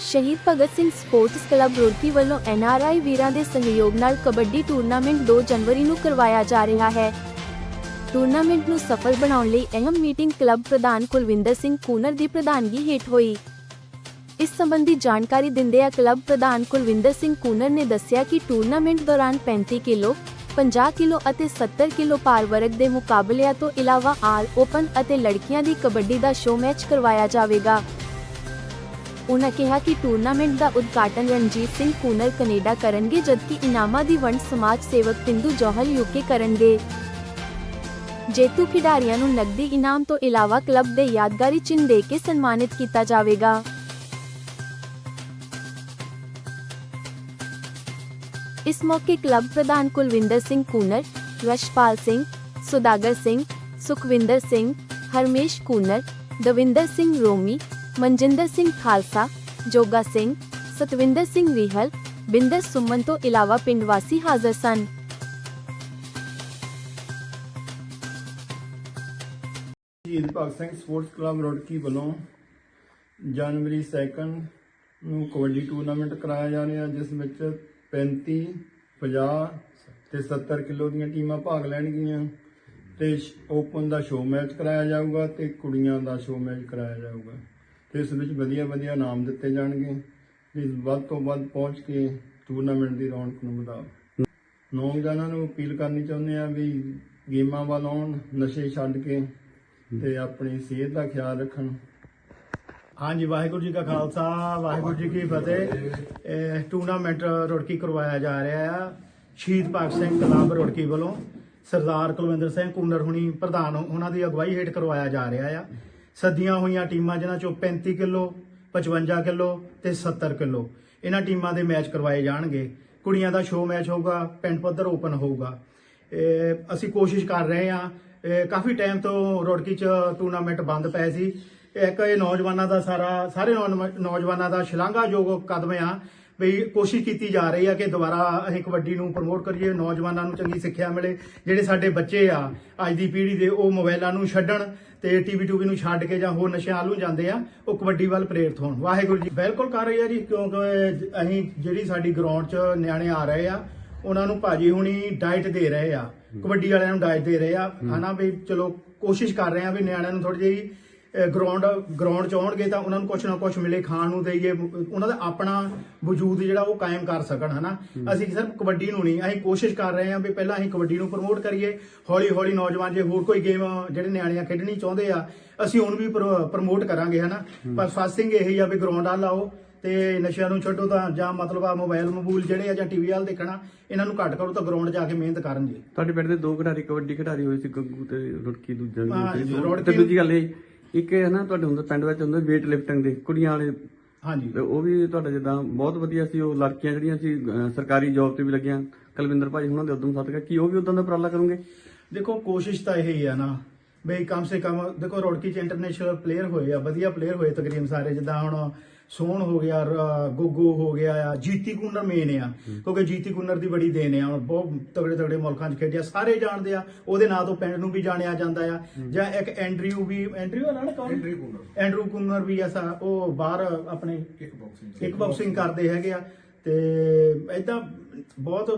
ਸ਼ਹੀਦ Bhagat Singh sports club Rurki ਵੱਲੋਂ NRI ਵੀਰਾਂ ਦੇ ਸਹਿਯੋਗ ਨਾਲ ਕਬੱਡੀ ਟੂਰਨਾਮੈਂਟ 2 ਜਨਵਰੀ ਨੂੰ ਕਰਵਾਇਆ ਜਾ ਰਿਹਾ ਹੈ। ਟੂਰਨਾਮੈਂਟ ਨੂੰ ਸਫਲ ਬਣਾਉਣ ਲਈ ਅਹਿਮ ਮੀਟਿੰਗ ਕਲੱਬ ਪ੍ਰਧਾਨ ਕੁਲਵਿੰਦਰ ਸਿੰਘ ਕੂਨਰ ਦੀ ਪ੍ਰਧਾਨਗੀ ਹੇਠ ਹੋਈ। ਇਸ ਸੰਬੰਧੀ ਜਾਣਕਾਰੀ ਦਿੰਦਿਆਂ ਕਲੱਬ ਪ੍ਰਧਾਨ ਕੁਲਵਿੰਦਰ ਸਿੰਘ ਕੂਨਰ ਨੇ ਦੱਸਿਆ ਕਿ ਟੂਰਨਾਮੈਂਟ ਦੌਰਾਨ 35 ਕਿਲੋ 50 ਕਿਲੋ ਅਤੇ 70 ਕਿਲੋ ਭਾਰ ਵਰਗ ਦੇ ਮੁਕਾਬਲਿਆਂ ਤੋਂ ਇਲਾਵਾ ਆਲ ਓਪਨ ਅਤੇ ਲੜਕੀਆਂ ਦੀ ਕਬੱਡੀ ਦਾ ਸ਼ੋਅ ਮੈਚ ਕਰਵਾਇਆ ਜਾਵੇਗਾ। ਉਨ੍ਹਾਂ ਕਿਹਾ ਕਿ ਟੂਰਨਾਮੈਂਟ ਦਾ ਉਦਘਾਟਨ ਰਣਜੀਤ ਸਿੰਘ ਕੂਨਰ ਕੈਨੇਡਾ ਕਰਨਗੇ, ਜਦਕਿ ਇਨਾਮਾਂ ਦੀ ਵੰਡ ਸਮਾਜ ਸੇਵਕ ਪਿੰਦੂ ਜੋਹਲ ਯੂਕੇ ਕਰਨਗੇ। ਜੇਤੂ ਖਿਡਾਰੀਆਂ ਨੂੰ ਨਕਦੀ ਇਨਾਮ ਤੋਂ ਇਲਾਵਾ ਕਲੱਬ ਦੇ ਯਾਦਗਾਰੀ ਚਿੰਨ੍ਹ ਦੇ ਕੇ ਸਨਮਾਨਿਤ ਕੀਤਾ ਜਾਵੇਗਾ। ਇਸ ਮੌਕੇ ਕਲੱਬ ਪ੍ਰਧਾਨ ਕੁਲਵਿੰਦਰ ਸਿੰਘ ਕੂਨਰ ਰਸ਼ਪਾਲ ਸਿੰਘ, ਸੁਦਾਗਰ ਸਿੰਘ, ਸੁਖਵਿੰਦਰ ਸਿੰਘ, ਹਰਮੇਸ਼ ਕੂਨਰ ਦਵਿੰਦਰ ਸਿੰਘ ਰੋਮੀ ਮਨਜਿੰਦਰ ਸਿੰਘ ਖਾਲਸਾ, ਜੋਗਾ ਸਿੰਘ, ਸਤਵਿੰਦਰ ਸਿੰਘ ਵਿਹਲ ਬਿੰਦਰ ਸੁਮਨ ਤੋਂ ਇਲਾਵਾ ਪਿੰਡ ਵਾਸੀ ਹਾਜ਼ਰ ਸਨ। ਸ਼ਹੀਦ ਭਗਤ ਸਿੰਘ ਸਪੋਰਟਸ ਕਲੱਬ ਰੁੜਕੀ ਵੱਲੋਂ ਜਨਵਰੀ 2 ਨੂੰ ਕਬੱਡੀ ਟੂਰਨਾਮੈਂਟ ਕਰਾਇਆ ਜਾ ਰਿਹਾ, ਜਿਸ ਵਿੱਚ 35 50 ਤੇ 70 ਕਿਲੋ ਦੀਆਂ ਟੀਮਾਂ ਭਾਗ ਲੈਣਗੀਆਂ ਤੇ ਓਪਨ ਦਾ ਸ਼ੋਅ ਮੈਚ ਕਰਾਇਆ ਜਾਊਗਾ ਤੇ ਕੁੜੀਆਂ ਦਾ ਸ਼ੋਅ ਮੈਚ ਕਰਾਇਆ ਜਾਊਗਾ। ਇਸ ਵਿੱਚ ਵਧੀਆ ਵਧੀਆ ਨਾਮ ਦਿੱਤੇ ਜਾਣਗੇ ਵੀ ਵੱਧ ਤੋਂ ਵੱਧ ਪਹੁੰਚ ਕੇ ਟੂਰਨਾਮੈਂਟ ਦੀ ਰੌਣਕ ਨੂੰ ਵਧਾਓ ਨੌਜਵਾਨਾਂ ਨੂੰ ਅਪੀਲ ਕਰਨੀ ਚਾਹੁੰਦੇ ਆ ਵੀ ਗੇਮਾਂ ਵੱਲ ਆਉਣ, ਨਸ਼ੇ ਛੱਡ ਕੇ ਤੇ ਆਪਣੀ ਸਿਹਤ ਦਾ ਖਿਆਲ ਰੱਖਣ। ਹਾਂਜੀ, ਵਾਹਿਗੁਰੂ ਜੀ ਕਾ ਖਾਲਸਾ, ਵਾਹਿਗੁਰੂ ਜੀ ਕੀ ਫਤਿਹ। ਇਹ ਟੂਰਨਾਮੈਂਟ ਰੁੜਕੀ ਕਰਵਾਇਆ ਜਾ ਰਿਹਾ ਆ। ਸ਼ਹੀਦ ਭਗਤ ਸਿੰਘ ਕਲੱਬ ਰੋੜਕੀ ਵੱਲੋਂ ਸਰਦਾਰ ਕੁਲਵਿੰਦਰ ਸਿੰਘ ਕੂਨਰ ਹੁਣੀ ਪ੍ਰਧਾਨ ਉਹਨਾਂ ਦੀ ਅਗਵਾਈ ਹੇਠ ਕਰਵਾਇਆ ਜਾ ਰਿਹਾ ਆ। ਸੱਦੀਆਂ ਹੋਈਆਂ ਟੀਮਾਂ ਜਿਨ੍ਹਾਂ ਚੋਂ 35 ਕਿਲੋ 55 ਕਿਲੋ ਤੇ 70 ਕਿਲੋ। ਇਹਨਾਂ ਟੀਮਾਂ ਦੇ ਮੈਚ ਕਰਵਾਏ ਜਾਣਗੇ। ਕੁੜੀਆਂ ਦਾ ਸ਼ੋਅ ਮੈਚ ਹੋਊਗਾ ਪਿੰਡ ਪੱਧਰ ਓਪਨ ਹੋਊਗਾ। ਅਸੀਂ ਕੋਸ਼ਿਸ਼ ਕਰ ਰਹੇ ਹਾਂ। ਕਾਫੀ ਟਾਈਮ ਤੋਂ ਰੋੜਕੀ ਚ ਟੂਰਨਾਮੈਂਟ ਬੰਦ ਪਏ ਸੀ। ਇੱਕ ਇਹ ਨੌਜਵਾਨਾਂ ਦਾ ਸਾਰਾ, ਸਾਰੇ ਨੌਜਵਾ- ਨੌਜਵਾਨਾਂ ਦਾ ਸ਼ਲਾਘਾਯੋਗ ਕਦਮ ਆ। ਵੀ ਕੋਸ਼ਿਸ਼ ਕੀਤੀ ਜਾ ਰਹੀ ਆ ਕਿ ਦੁਬਾਰਾ ਅਸੀਂ ਕਬੱਡੀ ਨੂੰ ਪ੍ਰਮੋਟ ਕਰੀਏ ਨੌਜਵਾਨਾਂ ਨੂੰ ਚੰਗੀ ਸਿੱਖਿਆ ਮਿਲੇ। ਜਿਹੜੇ ਸਾਡੇ ਬੱਚੇ ਆ ਅੱਜ ਦੀ ਪੀੜ੍ਹੀ ਦੇ ਉਹ ਮੋਬਾਈਲਾਂ ਨੂੰ ਛੱਡਣ ਤੇ ਟੀਵੀ ਟੂਵੀ ਨੂੰ ਛੱਡ ਕੇ ਜਾਂ ਹੋਰ ਨਸ਼ਿਆਂ ਵੱਲ ਨੂੰ ਜਾਂਦੇ ਆ ਉਹ ਕਬੱਡੀ ਵੱਲ ਪ੍ਰੇਰਿਤ ਹੋਣ। ਵਾਹਿਗੁਰੂ ਜੀ ਬਿਲਕੁਲ ਕਰ ਰਹੀ ਆ ਜੀ ਕਿਉਂਕਿ ਅਸੀਂ ਜਿਹੜੀ ਸਾਡੀ ਗਰਾਊਂਡ 'ਚ ਨਿਆਣੇ ਆ ਰਹੇ ਆ ਉਹਨਾਂ ਨੂੰ ਭਾਜੀ ਹੁਣੀ ਡਾਈਟ ਦੇ ਰਹੇ ਆ। ਕਬੱਡੀ ਵਾਲਿਆਂ ਨੂੰ ਡਾਈਟ ਦੇ ਰਹੇ ਆ। ਹਨਾ ਵੀ ਚਲੋ ਕੋਸ਼ਿਸ਼ ਕਰ ਰਹੇ ਆ ਵੀ ਨਿਆਣਿਆਂ ਨੂੰ ਥੋੜੀ ਜਿਹੀ ਗਰਾਊਂਡ ਗਰਾਊਂਡ ਚ ਆਉਣਗੇ ਤਾਂ ਉਹਨਾਂ ਨੂੰ ਕੁਝ ਨਾ ਕੁਝ ਮਿਲੇ ਖਾਣ ਨੂੰ ਦੇਈਏ ਉਹਨਾਂ ਦਾ ਆਪਣਾ ਵਜੂਦ ਜਿਹੜਾ ਉਹ ਕਾਇਮ ਕਰ ਸਕਣ ਹਨਾ? ਅਸੀਂ ਸਿਰਫ ਕਬੱਡੀ ਨੂੰ ਨਹੀਂ ਅਸੀਂ ਕੋਸ਼ਿਸ਼ ਕਰ ਰਹੇ ਹਾਂ ਵੀ ਪਹਿਲਾਂ ਅਸੀਂ ਕਬੱਡੀ ਨੂੰ ਪ੍ਰਮੋਟ ਕਰੀਏ। ਹੌਲੀ ਹੌਲੀ ਨੌਜਵਾਨ ਜੇ ਹੋਰ ਕੋਈ ਗੇਮ ਜਿਹੜੇ ਨਿਆਣਿਆਂ ਖੇਡਣੀ ਚਾਹੁੰਦੇ ਆ ਅਸੀਂ ਉਹਨੂੰ ਵੀ ਪ੍ਰਮੋਟ ਕਰਾਂਗੇ ਹਨਾ? ਪਰ ਫਸਟ ਥਿੰਗ ਇਹੀ ਆ ਵੀ ਗਰਾਊਂਡ ਵੱਲ ਆਓ ਤੇ ਨਸ਼ਿਆਂ ਨੂੰ ਛੱਡੋ ਤਾਂ ਜਾਂ ਮਤਲਬ ਆ ਮੋਬਾਈਲ ਮਬੂਲ ਜਿਹੜੇ ਆ ਜਾਂ ਟੀਵੀ ਵਾਲ ਦੇਖਣਾ ਇਹਨਾਂ ਨੂੰ ਘੱਟ ਕਰੋ ਤਾਂ ਗਰਾਊਂਡ ਜਾ ਕੇ ਮਿਹਨਤ ਕਰਨ ਜੀ ਤੁਹਾਡੇ ਪਿੰਡ ਦੇ ਦੋ ਖਿਡਾਰੀ ਕਬੱਡੀ ਖਿਡਾਰੀ ਹੋਏ ਸੀ ਗੱਗੂ ਤੇ ਰੁੜਕੀ ਦੂਜਾ ਤੇ ਦੂਜੀ ਗੱਲ ਇਹ ਇੱਕ ਹੈ ਨਾ ਤੁਹਾਡੇ ਹੁੰਦਾ ਪਿੰਡ ਵਿੱਚ ਹੁੰਦਾ weight lifting ਦੇ ਕੁੜੀਆਂ ਵਾਲੇ। ਹਾਂਜੀ। ਤੇ ਉਹ ਵੀ ਤੁਹਾਡਾ ਜਿੱਦਾਂ ਬਹੁਤ ਵਧੀਆ ਸੀ ਉਹ ਲੜਕੀਆਂ ਜਿਹੜੀਆਂ ਸੀ ਅਹ, ਸਰਕਾਰੀ ਜੌਬ ਤੇ ਵੀ ਲੱਗੀਆਂ। ਕੁਲਵਿੰਦਰ ਭਾਜੀ ਉਹਨਾਂ ਦੇ ਉਦਮ ਸਦਕਾ ਕੀ ਉਹ ਵੀ ਉਦਾਂ ਦਾ ਉਪਰਾਲਾ ਕਰੋਗੇ? ਦੇਖੋ ਕੋਸ਼ਿਸ਼ ਤਾਂ ਇਹ ਹੀ ਆ ਨਾ ਬਈ ਕਮ ਸੇ ਕਮ ਦੇਖੋ ਰੋੜਕੀ ਚ ਇੰਟਰਨੈਸ਼ਨਲ ਪਲੇਅਰ ਹੋਏ ਆ ਵਧੀਆ ਪਲੇਅਰ ਹੋਏ ਤਕਰੀਬਨ ਸਾਰੇ ਜਿੱਦਾਂ ਹੁਣ ਸੋਹਣ ਹੋ ਗਿਆ ਗੁੱਗੂ ਹੋ ਗਿਆ ਆ ਜੀਤੀ ਕੁੰਨਰ ਮੇਨ ਆ। ਕਿਉਂਕਿ ਜੀਤੀ ਕੁੰਨਰ ਦੀ ਬੜੀ ਦੇਣ ਆ। ਬਹੁਤ ਤਗੜੇ ਤਗੜੇ ਮੁਲਕਾਂ 'ਚ ਖੇਡਿਆ ਸਾਰੇ ਜਾਣਦੇ ਆ। ਉਹਦੇ ਨਾਂ ਤੋਂ ਪਿੰਡ ਨੂੰ ਵੀ ਜਾਣਿਆ ਜਾਂਦਾ ਆ। ਜਾਂ ਇੱਕ ਐਂਡਰਿਊ ਵੀ ਐਂਡਰਿਊ ਨਾਲ ਕੌਣ? ਐਂਡਰਿਊ ਕੁੰਨਰ। ਐਂਡਰੂ ਕੁੰਨਰ ਵੀ ਐਸਾ ਉਹ ਬਾਹਰ ਆਪਣੇ ਕਿਕ ਬਾਕਸਿੰਗ ਕਿਕ ਬਾਕਸਿੰਗ ਕਰਦੇ ਹੈਗੇ ਆ। ਤੇ ਐਦਾਂ ਬਹੁਤ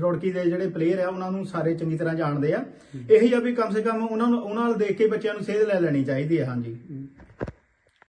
ਰੋੜਕੀ ਦੇ ਜਿਹੜੇ ਪਲੇਅਰ ਆ ਉਹਨਾਂ ਨੂੰ ਸਾਰੇ ਚੰਗੀ ਤਰ੍ਹਾਂ ਜਾਣਦੇ ਆ। ਇਹੀ ਆ ਵੀ ਕਮ ਸੇ ਕਮ ਉਹਨਾਂ ਨੂੰ ਉਹਨਾਂ ਨਾਲ ਦੇਖ ਕੇ ਬੱਚਿਆਂ ਨੂੰ ਸੇਧ ਲੈ ਲੈਣੀ ਚਾਹੀਦੀ ਹੈ ਹਾਂਜੀ।